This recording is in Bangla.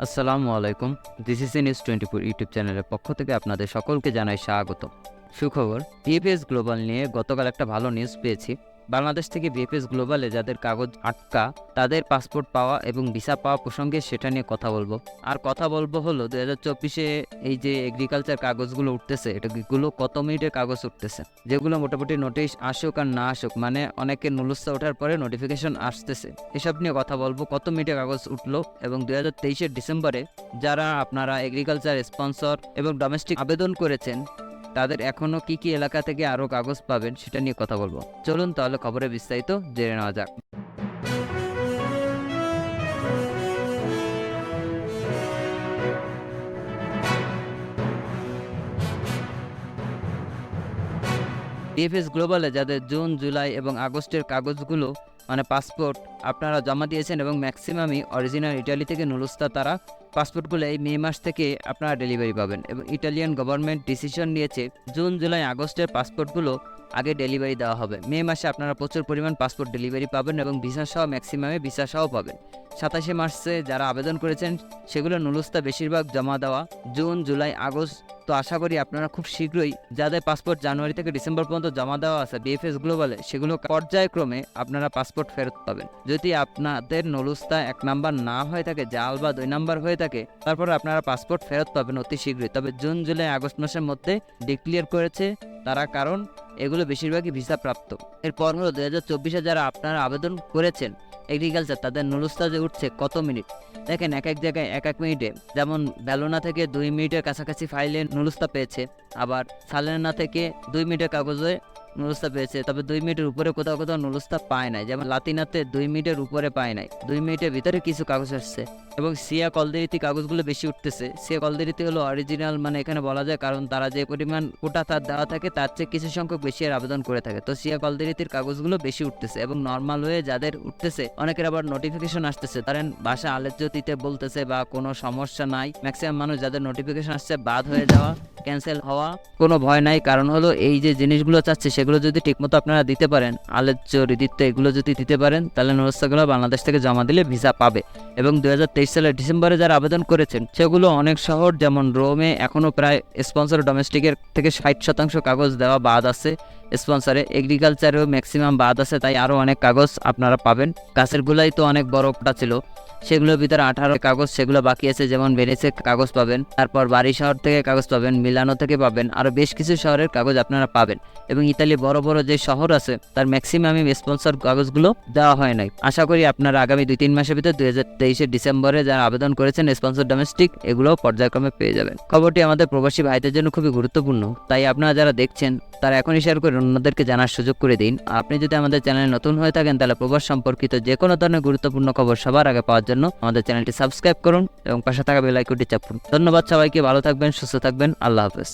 আসসালামু আলাইকুম। This is news twenty four YouTube চ্যানেলের পক্ষ থেকে আপনাদের সকলকে জানাই স্বাগত সুখবর টিএফএস গ্লোবাল নিয়ে গতকাল একটা ভালো নিউজ পেয়েছি। বাংলাদেশ থেকে বিএফএস গ্লোবালে যাদের কাগজ আটকা, তাদের পাসপোর্ট পাওয়া এবং ভিসা পাওয়া প্রসঙ্গে সেটা নিয়ে কথা বলব। আর কথা বলব হলো দু হাজার চব্বিশে এই যে এগ্রিকালচার কাগজগুলো উঠতেছে এটাগুলো কত মিনিটের কাগজ উঠতেছে? যেগুলো মোটামুটি নোটিশ আসুক আর না আসুক মানে অনেকের নুলুস্তা ওঠার পরে নোটিফিকেশন আসতেছে। এসব নিয়ে কথা বলব, কত মিনিটের কাগজ উঠল এবং দু হাজার তেইশের ডিসেম্বরে যারা আপনারা এগ্রিকালচার স্পন্সর এবং ডোমেস্টিক আবেদন করেছেন তাদের এখনও কি কি এলাকা থেকে আরও কাগজ পাবেন সেটা নিয়ে কথা বলব। চলুন তাহলে খবরে বিস্তারিত জেনে নেওয়া যাক। ডিএফএস গ্লোবালে যাদের জুন, জুলাই এবং আগস্টের কাগজগুলো মানে পাসপোর্ট, আপনারা জমা দিয়েছেন এবং ম্যাক্সিমামই অরিজিনাল ইটালি থেকে নুলুস্তা তারা পাসপোর্টগুলো এই মে মাস থেকে আপনারা ডেলিভারি পাবেন এবং ইটালিয়ান গভর্নমেন্ট ডিসিশন নিয়েছে জুন, জুলাই, আগস্টের পাসপোর্টগুলো আগে ডেলিভারি দেওয়া হবে। মে মাসে আপনারা প্রচুর পরিমাণ পাসপোর্ট ডেলিভারি পাবেন এবং ভিসা সহ ম্যাক্সিমামে ভিসা সহ পাবেন। সাতাশে মার্চে যারা আবেদন করেছেন, সেগুলো নুলুস্তা বেশিরভাগ জমা দেওয়া জুন, জুলাই, আগস্ট তো আশা করি আপনারা খুব শীঘ্রই যাদের পাসপোর্ট জানুয়ারি থেকে ডিসেম্বর পর্যন্ত জমা দেওয়া আছে বিএফএস গ্লোবালে সেগুলো পর্যায়ক্রমে আপনারা পাসপোর্ট ফেরত পাবেন। যদি আপনাদের নলুস্তা এক নাম্বার না হয়ে থাকে, জাল বা দুই নাম্বার হয়ে থাকে, তারপর আপনারা পাসপোর্ট ফেরত পাবেন অতি শীঘ্রই। তবে জুন, জুলাই, আগস্ট মাসের মধ্যে ডিক্লিয়ার করেছে তারা কারণ এগুলো বেশিরভাগই ভিসা প্রাপ্ত এরপর হলো দু হাজার চব্বিশে যারা আপনারা আবেদন করেছেন এগ্রিকালচার তাদের নুলুস্তা যে উঠছে কত মিনিট? দেখেন এক এক জায়গায় এক এক মিনিটে, যেমন বেলোনা থেকে দুই মিনিটের কাছাকাছি ফাইলে নুলুস্তা পেয়েছে, আবার সালেনা থেকে দুই মিনিটের কাগজে নুলুস্তা পেয়েছে, তবে দুই মিনিটের উপরে কোথাও কোথাও নুলুস্তা পায় নাই। যেমন লাতিনাতে দুই মিনিটের উপরে পায় নাই। দুই মিনিটের ভিতরে কিছু কাগজ আসছে। এবং সিয়া কলদেরিতে কাগজগুলো বেশি উঠতেছে। সিয়া কলদেরিতে হলো অরিজিনাল মানে এখানে বলা যায় কারণ তারা যে পরিমাণ কোটা তার দেওয়া থাকে, তার চেয়ে কিছু সংখ্যক বেশি আর আবেদন করে থাকে। তো সিয়া কলদেরিতির কাগজগুলো বেশি উঠতেছে এবং নর্মাল হয়ে যাদের উঠতেছে, অনেকের আবার নোটিফিকেশন আসতেছে। ধরেন ভাষা আলোচ্য দিতে বলতেছে বা কোনো সমস্যা নাই। ম্যাক্সিমাম মানুষ যাদের নোটিফিকেশন আসছে বাদ হয়ে যাওয়া। ক্যান্সেল হওয়া কোনো ভয় নাই। কারণ হলো এই যে জিনিসগুলো চাচ্ছে, সেগুলো যদি ঠিকমতো আপনারা দিতে পারেন আলোচ্য রীতিত্ব এগুলো যদি দিতে পারেন, তাহলে নরস্তাগুলো বাংলাদেশ থেকে জমা দিলে ভিসা পাবে। এবং দু হাজার তেইশ সালের ডিসেম্বরে যারা আবেদন করেছেন, সেগুলো অনেক শহর, যেমন রোমে এখনও প্রায় স্পন্সর ডোমেস্টিকের থেকে ষাট শতাংশ কাগজ দেওয়া বাদ আছে। স্পন্সরে এগ্রিকালচারেও ম্যাক্সিমাম বাদ আছে, তাই আরও অনেক কাগজ আপনারা পাবেন। গাছেরগুলাই তো অনেক বড়টা ছিল, সেগুলোর ভিতরে আঠারো কাগজ, সেগুলো বাকি আছে, যেমন ভেনিসে কাগজ পাবেন, তারপর বাড়ি শহর থেকে কাগজ পাবেন, মিলানো থেকে পাবেন আরও বেশ কিছু শহরের কাগজ আপনারা পাবেন। এবং ইতালি বড় বড় যে শহর আছে, তার ম্যাক্সিমামই স্পন্সর কাগজগুলো দেওয়া হয় নাই। আশা করি আপনারা আগামী দুই তিন মাসের ভিতরে দুই হাজার তেইশের ডিসেম্বরে যারা আবেদন করেছেন স্পন্সর ডোমেস্টিক এগুলোও পর্যায়ক্রমে পেয়ে যাবেন। খবরটি আমাদের প্রবাসী ভাইদের জন্য খুবই গুরুত্বপূর্ণ, তাই আপনারা যারা দেখছেন, তারা এখনই শেয়ার করে অন্যদেরকে জানার সুযোগ করে দিন। আপনি যদি আমাদের চ্যানেলে নতুন হয়ে থাকেন, তাহলে প্রবাস সম্পর্কিত যে কোনো ধরনের গুরুত্বপূর্ণ খবর সবার আগে পাওয়ার জন্য আমাদের চ্যানেলটি সাবস্ক্রাইব করুন এবং পাশে থাকা বেলাইকুটি চাপুন। ধন্যবাদ সবাইকে, ভালো থাকবেন, সুস্থ থাকবেন, আল্লাহ হাফেজ।